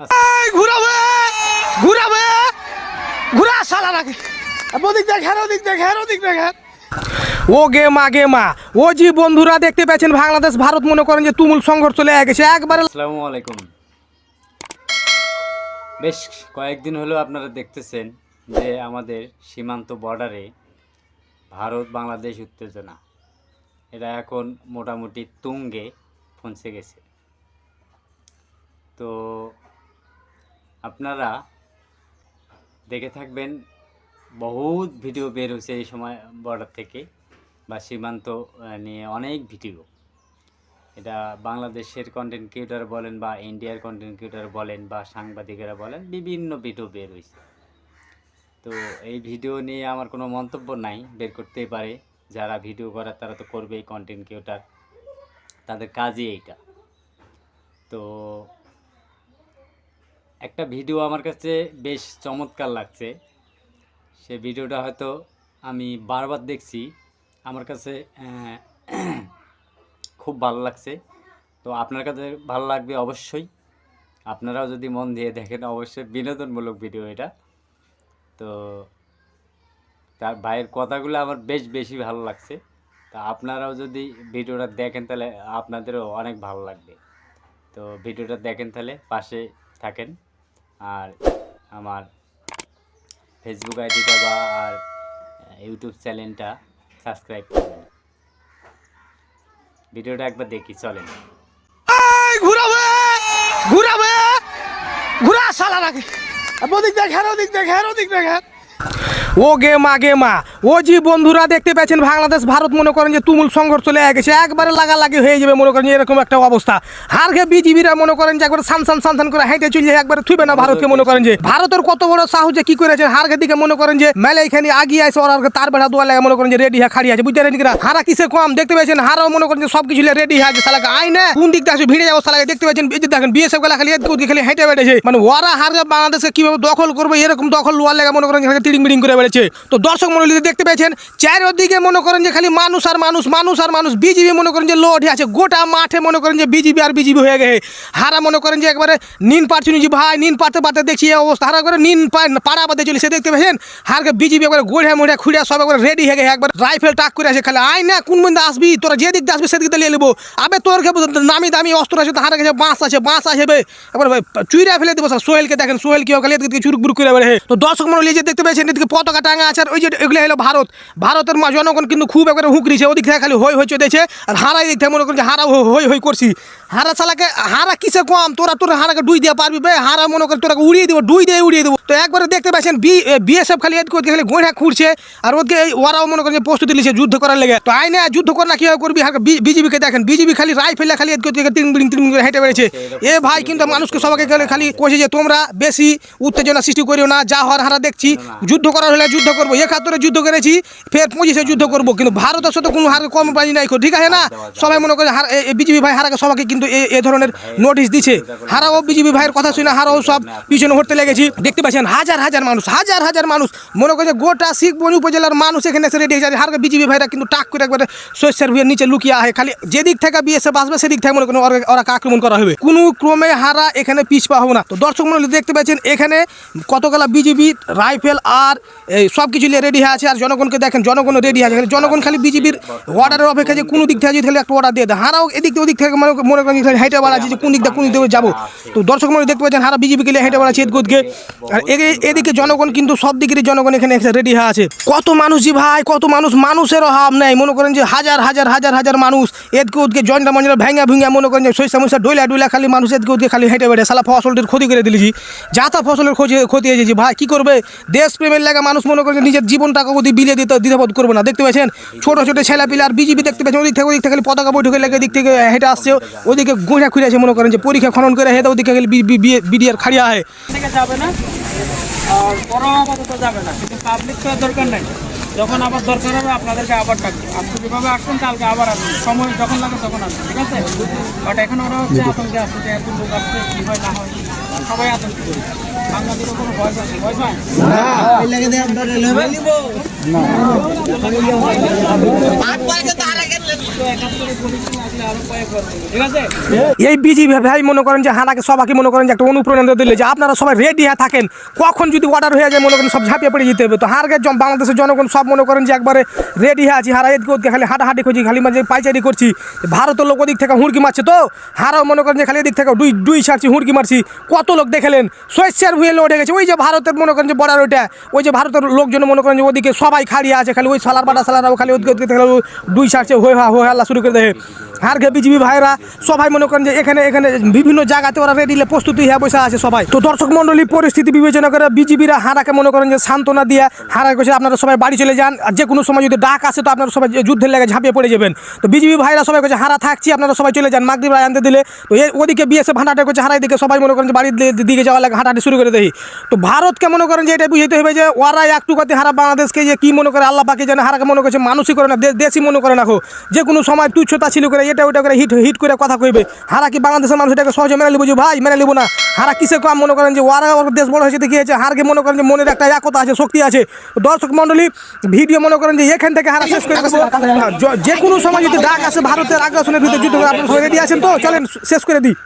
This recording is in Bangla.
ঘুরাবে ঘুরাবে। ঘুরা, শালা নাকি। ওদিক দেখ হ্যাঁ ওদিক দেখ হ্যাঁ ওদিক দেখ হ্যাঁ। ও গে মা গে মা। ও জি, বন্ধুরা দেখতে পাচ্ছেন বাংলাদেশ, ভারত মনে করেন যে তুমুল সংঘর্ষ চলে গেছে। একবারে আসসালামু আলাইকুম। বেশ কয়েকদিন হলো আপনারা দেখতেছেন যে আমাদের সীমান্ত বর্ডারে ভারত, বাংলাদেশ উত্তেজনা। এটা এখন মোটামুটি তুঙ্গে পৌঁছে গেছে। তো আপনারা দেখে থাকবেন, বহুত ভিডিও বের হয়েছে এই সময় বর্ডার থেকে বা সীমান্ত নিয়ে অনেক ভিডিও। এটা বাংলাদেশের কন্টেন্ট ক্রিয়েটার বলেন বা ইন্ডিয়ার কন্টেন্ট ক্রিয়েটার বলেন বা সাংবাদিকেরা বলেন, বিভিন্ন ভিডিও বের হয়েছে। তো এই ভিডিও নিয়ে আমার কোনো মন্তব্য নাই, বের করতেই পারে। যারা ভিডিও করার তারা তো করবেই কন্টেন্ট ক্রিয়েটার তাদের কাজই এইটা। তো একটা ভিডিও আমার কাছে বেশ চমৎকার লাগছে। সে ভিডিওটা হয়তো আমি বারবার দেখছি। আমার কাছে খুব ভালো লাগছে। তো আপনার কাছে ভালো লাগবে অবশ্যই। আপনারাও যদি মন দিয়ে দেখেন, অবশ্যই বিনোদনমূলক ভিডিও এটা। তো তার ভাইয়ের কথাগুলো আমার বেশ বেশি ভালো লাগছে। তা আপনারাও যদি ভিডিওটা দেখেন তাহলে আপনাদেরও অনেক ভালো লাগবে। তো ভিডিওটা দেখেন তাহলে, পাশে থাকেন। আর আমার ফেসবুক আইডিটা বা আর ইউটিউব চ্যানেলটা সাবস্ক্রাইব করবেন। ভিডিওটা একবার দেখি, চলেন। ঘুরাবে! ঘুরাবে! ঘুরা সালা নাকি! ওদিক দেখ হ্যাঁ ওদিক দেখ হ্যাঁ ওদিক দেখ হ্যাঁ। ও গে মা গে মা। ও জি বন্ধুরা দেখতে পাচ্ছেন, বাংলাদেশ, ভারত মনে করেন যে তুমুল সংঘর্ষ চলে গেছে। একবারে লাগালাগি হয়ে যাবে মনে করেন এরকম একটা অবস্থা। হার গে বিজিবিরা মনে করেন যে একবার সান সান সান সান করে হেঁটে চলে একবারে থুবে না ভারতকে মনে করেন যে। ভারতের কত বড় সাহস যে কি করেছে হারকে দিকে মনে করেন যে মেলে এখানে আগিয়ে আছে ওর তার বেড়া দোয়া লাগে মনে করেন যে রেডি হয়ে খাড়ি আছে। বুঝতে পারেন কিনা হারা কিসে কম? দেখতে পেয়েছেন হারাও মনে করেন যে সব কিছু রেডি হয়ে আছে। সালাকে আই না কোন দিক দিয়ে ভিড়ে যাব সালাকে দেখতে পাচ্ছেন, এই দেখেন বিএসএফগুলা খালি এদিকে খালি হেঁটে বেড়েছে মানে ওরা হার বাংলাদেশকে কীভাবে দখল করবে, এরকম দখল লোয়ার লেগে মনে করেন তিড়িং বিড়িং করে বেড়েছে। তো দর্শক মন্ডলী দেখতে পেয়েছেন, চারিদিকে মনে করেন যে খালি মানুষ আর মানুষ মানুষ আর মানুষ বিজিবি মনে করেন যে লোড আছে, গোটা মাঠে মনে করেন যে বিজিবি আর বিজিবি হয়ে গেছে। হারা মনে করেন যে একবারে নিন পারছি যে ভাই নিন পাতে পাতে দেখছি এই অবস্থা। হারা করে নিন পাড়া পাতে চলে সে দেখতে পেয়েছেন? হারকে বিজিবি একবারে গোড়ে মুড়ে খুঁড়ে সব একবার রেডি হয়ে গেছে, একবার রাইফেল টাক করে আছে খালি। আয় না, কোন বন্ধু আসবি? তোরা যে দিয়ে আসবি, সেদিক নিয়ে নেব আবে তোর নামি দামি অস্ত্র আছে হারা গেছে বাঁশ আছে বাঁশ আছে একবার চুইরা ফেলে দেবো স্যার, সোহেলকে দেখেন, সোহেল কি চুরুক বুরুক করে বেড়ে তো দর্শক মন্ডলী যে দেখতে পেয়েছেন, এদিকে পতাকা টাঙা আছে। আর ওই যে এগুলো হলো ভারত। ভারতের জনগণ কিন্তু খুব একবারে হুঁকরিছে ওদিক থেকে খালি হই হই চলেছে। আর হারাই দিক থেকে মনে করছে হারা হই- হই করছি। হারা চালাকে হারা কিসে কম? তোরা তোরা হারাকে ডুই দিয়ে পারবি বে। হারা মনে করে তোরা উড়িয়ে দিব, ডুই দিয়ে উড়িয়ে দেবো। তো একবারে দেখতে পাচ্ছেন বি বিএসএফ খালি এদিকে ওদিকে খালি গোঁড়া খুঁড়ছে। আর ওদিকে ওরাও মনে করেন যে প্রস্তুতি নিচ্ছে যুদ্ধ করার লেগে। তো আইনে যুদ্ধ করে কীভাবে করবি? হারকে বিজিবিকে দেখেন। বিজিবি খালি রাইফেলে খালি এদিকে ওদিকে তিন বিড়িং তিন করে হেঁটে বেড়েছে। এ ভাই কিন্তু মানুষকে সবাইকে খালি কইছে যে তোমরা বেশি উত্তেজনা সৃষ্টি করিও না। যা হওয়ার হারা দেখছি। যুদ্ধ করার হলে যুদ্ধ করব একাত্তরে যুদ্ধ করেছি ফের পঁচিশে যুদ্ধ করব কিন্তু ভারতের সাথে কোনো হার কম পানি নাই ঠিক আছে না? সবাই মনে করে বিজেপি ভাই হারাকে সবাইকে কিন্তু এ- ধরনের নোটিশ দিচ্ছে। হারাও বিজেপি ভাইয়ের কথা শুনে হারাও সব পিছনে হতে লেগেছি। দেখতে পাচ্ছেন হাজার হাজার মানুষ হাজার হাজার মানুষ মনে করে যে গোটা শিখবনি উপজেলার মানুষ এখানে এসে রেডি হয়ে হারকে বিজেপি ভাইরা কিন্তু টাক করে একবারে শস্যের ভুয়ের নিচে লুকিয়ে আহে খালি যেদিক থেকে বিএসএফ আসবে সেদিক থেকে মনে করেন ওরা- ওরা আক্রমণ করা হবে। কোনো ক্রমে হারা এখানে পিছপা হবে না। তো দর্শক মন্ডলী দেখতে পাচ্ছেন এখানে কতগুলা বিজেপি রাইফেল আর এই সব কিছু নিয়ে রেডি হয়ে আছে আর জনগণকে দেখেন জনগণ রেডি আছে। জনগণ খালি বিজেপির অর্ডারের অপেক্ষা যে কোনো দিক থেকে যদি খালি একটা অর্ডার দিয়ে দেয়। হারাও, এদিক থেকে ওদিক থেকে মনে মনে করেন হেঁটে বেড়াচ্ছে যে কোন দিক দিয়ে, কোন দিক দিয়ে যাব। তো দর্শক মন্ডলী দেখতে পাচ্ছেন, হারা বিজেপিকে নিয়ে হেঁটে বেড়াচ্ছে এদিকে আর এদিকে জনগণ কিন্তু সব দিকেরই জনগণ এখানে রেডি হয়ে আছে। কত মানুষ জি ভাই, কত মানুষ মানুষের অভাব নেই। মনে করেন যে হাজার হাজার হাজার হাজার মানুষ এদিকে ওদিকে জয়নটা মঞ্জরা ভেঙে ভেঙে মনে করেন যে শস্য মশা ডইলা ডইলা খালি মানুষ এদিকে ওদিকে খালি হেঁটে বেড়ে সালা ফসলটির ক্ষতি করে দিলেছি। যা তা ফসলের ক্ষতি ক্ষতি হয়েছে ভাই, কী করবে? দেশ প্রেমের লাগা মানুষ মনে করে নিজের জীবনটাকে ওদিকে বিলিয়ে দিতে দ্বিধাবোধ করবে না। দেখতে পাচ্ছেন? ছোটো ছোটো ছেলে পিলে আর বিজেপি দেখতে পাচ্ছেন। ওদিক থেকে ওদিক থেকে পতাকা বৈঠকে লেগে দিক থেকে হেঁটে আসছে। ওদিকে গোঁড়া খুঁড়ে আছে মনে করেন যে পরীক্ষা খনন করে হেঁটে ওদিকে খালি বিডিআর খাড়িয়া হয় যাবে না। আর বড় আপাতত যাবে না। কিন্তু পাবলিক তো দরকার নাই। যখন আবার দরকার হবে আপনাদেরকে আবার ডাকবে। আপনি যেভাবে আসছেন কালকে আবার আসবেন। সময় যখন লাগে তখন আসবেন ঠিক আছে? বাট এখন ওরা হচ্ছে আতঙ্কে আসছে এত লোক আসছে কী হয় না হয়। সবাই আতঙ্ক করি। বাংলাদেশের কোনো ভয় ভয় পায়? আছে এই বিজি ভাই মনে করেন যে হানাকে সবাইকে মনে করেন যে একটা অনুপ্রেরণা দিলে যে আপনারা সবাই রেডি হয়ে থাকেন, কখন যদি অর্ডার হয়ে যায় মনে করেন সব ঝাঁপিয়ে পড়ে যেতে হবে। তো হারকে বাংলাদেশের জনগণ সব মনে করেন যে একবারে রেডি হয়ে আছি হারা এদিকে খালি হাঁটাহাঁটি করছি, খালি মাঝে পাইচারি করছি। ভারতের লোক ওদিক থেকে হুড়কি মারছে তো? হারাও মনে করেন যে খালি এদিক থেকে দুই দুই ছাড়ছি হুড়কি মারছি। কত লোক দেখেলেন? শস্যের ভুয়ে উঠে গেছে। ওই যে ভারতের মনে করেন যে বর্ডার ওইটা, ওই যে ভারতের লোকজন মনে করেন যে ওদিকে সবাই খাড়িয়ে আছে, খালি ওই সালার বাটা সালারাও খালি ওদিকে ওদিকে দুই ছাড়ছে হয়ে হা হয়ে হাল্লা শুরু করে দেয় হার ঘে বিজিবি ভাইরা সবাই মনে করেন যে এখানে এখানে বিভিন্ন জায়গাতে ওরা রেডি প্রস্তুতি হয়ে বসে আছে সবাই। তো দর্শক মন্ডলী পরিস্থিতি বিবেচনা করে বিজিবিরা হারাকে মনে করেন যে সান্ত্বনা দিয়ে হারা কইছে আপনারা সবাই বাড়ি চলে যান। আর যে কোনো সময় যদি ডাক আসে তো আপনারা সবাই যুদ্ধের লেগে ঝাঁপিয়ে পড়ে যাবেন। তো বিজিবি ভাইরা সবাই কইছে হারা থাকছি আপনারা সবাই চলে যান। মাগরিব রায় আনতে দিলে। তো ওদিকে বিএসএফ হাঁটাটা করছে হারাই দিকে সবাই মনে করেন যে বাড়ির দিকে যাওয়ার লাগে হাঁটাহাঁটি শুরু করে দেই। তো ভারতকে মনে করেন যে এটা বুঝতে হবে যে ওরা একটু কথা হারা বাংলাদেশকে যে কি মনে করে, আল্লাহ পাকে যেন হারাকে মনে করছে, মানুষই করে না, দে- দেশি মনে করে না যে কোনো সময় তুচ্ছতা ছিল করে এটা ওটা করে হিট হিট করে কথা কইবে। হারা কি বাংলাদেশের মানুষ এটাকে সহজে মেনে লিবো যে ভাই মেনে লিবো না। হারা কিসে কম? মনে করেন যে ওরা দেশ বড় হয়েছে দেখিয়েছে হারকে মনে করেন যে মনের একটা একতা আছে শক্তি আছে। দর্শক মন্ডলী ভিডিও মনে করেন যে এখান থেকে হারা শেষ করে দেবো হ্যাঁ, যে কোনো সময় যদি ডাক আসে ভারতের আগ্রাসনের ভিতরে যুদ্ধ করে আপনারা সবাই রেডি আছেন তো চলেন শেষ করে দিই।